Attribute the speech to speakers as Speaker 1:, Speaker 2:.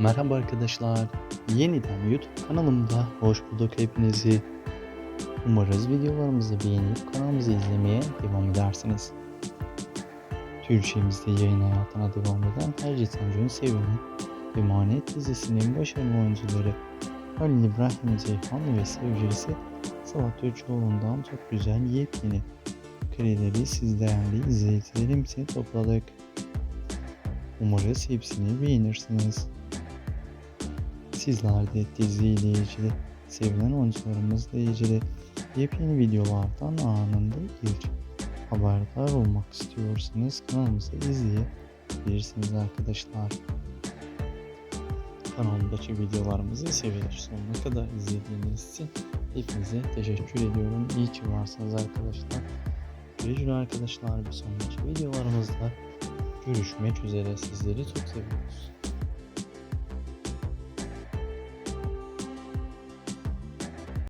Speaker 1: Merhaba arkadaşlar. Yeniden YouTube kanalımda hoş bulduk hepinizi. Umarız videolarımızı beğenip kanalımızı izlemeye devam edersiniz. Türkçemizde yayın hayatına devam eden Hercet Sancı'nın sevilen Emanet dizisinin başarılı oyuncuları Halil İbrahim Ceyhan ve sevgilisi Salat Öçoğlu'ndan çok güzel yepyeni kareleri siz değerli izleyicilerim topladık. Umarız hepsini beğenirsiniz. Sizler de diziyle ilgili, sevilen oyuncularımızla ilgili yepyeni videolardan anında ilk haberdar olmak istiyorsanız kanalımızı izleyebilirsiniz arkadaşlar. Kanalımdaki videolarımızı severek sonuna kadar izlediğiniz için hepinize teşekkür ediyorum. İyi ki varsınız arkadaşlar. Güle arkadaşlar bir sonraki videolarımızda görüşmek üzere sizleri çok seviyoruz.